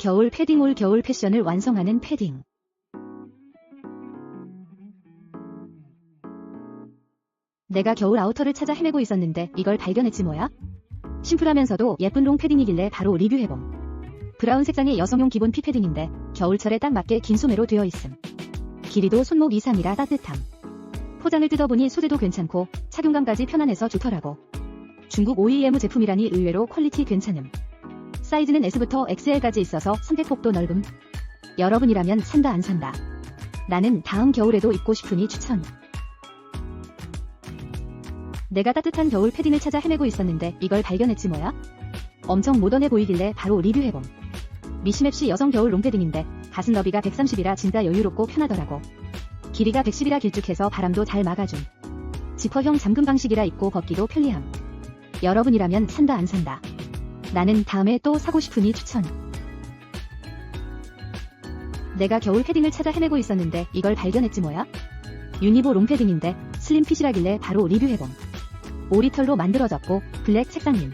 겨울 패딩 올 겨울 패션을 완성하는 패딩. 내가 겨울 아우터를 찾아 헤매고 있었는데 이걸 발견했지 뭐야? 심플하면서도 예쁜 롱 패딩이길래 바로 리뷰해봄. 브라운 색상의 여성용 기본 피 패딩인데 겨울철에 딱 맞게 긴 소매로 되어 있음. 길이도 손목 이상이라 따뜻함. 포장을 뜯어보니 소재도 괜찮고 착용감까지 편안해서 좋더라고. 중국 OEM 제품이라니 의외로 퀄리티 괜찮음. 사이즈는 S부터 XL까지 있어서 선택폭도 넓음. 여러분이라면 산다 안 산다. 나는 다음 겨울에도 입고 싶으니 추천. 내가 따뜻한 겨울 패딩을 찾아 헤매고 있었는데 이걸 발견했지 뭐야? 엄청 모던해 보이길래 바로 리뷰해봄. 미시맵시 여성 겨울 롱패딩인데 가슴 너비가 130이라 진짜 여유롭고 편하더라고. 길이가 110이라 길쭉해서 바람도 잘 막아줌. 지퍼형 잠금 방식이라 입고 벗기도 편리함. 여러분이라면 산다 안 산다. 나는 다음에 또 사고 싶으니 추천. 내가 겨울 패딩을 찾아 헤매고 있었는데 이걸 발견했지 뭐야? 유니보 롱패딩인데 슬림핏이라길래 바로 리뷰해봄. 오리털로 만들어졌고 블랙 색상임.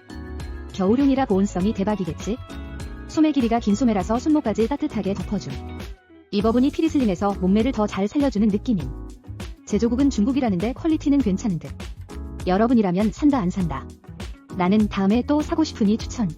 겨울용이라 보온성이 대박이겠지? 소매 길이가 긴 소매라서 손목까지 따뜻하게 덮어줌. 입어보니 피리슬림해서 몸매를 더 잘 살려주는 느낌임. 제조국은 중국이라는데 퀄리티는 괜찮은 듯. 여러분이라면 산다 안 산다. 나는 다음에 또 사고 싶으니 추천.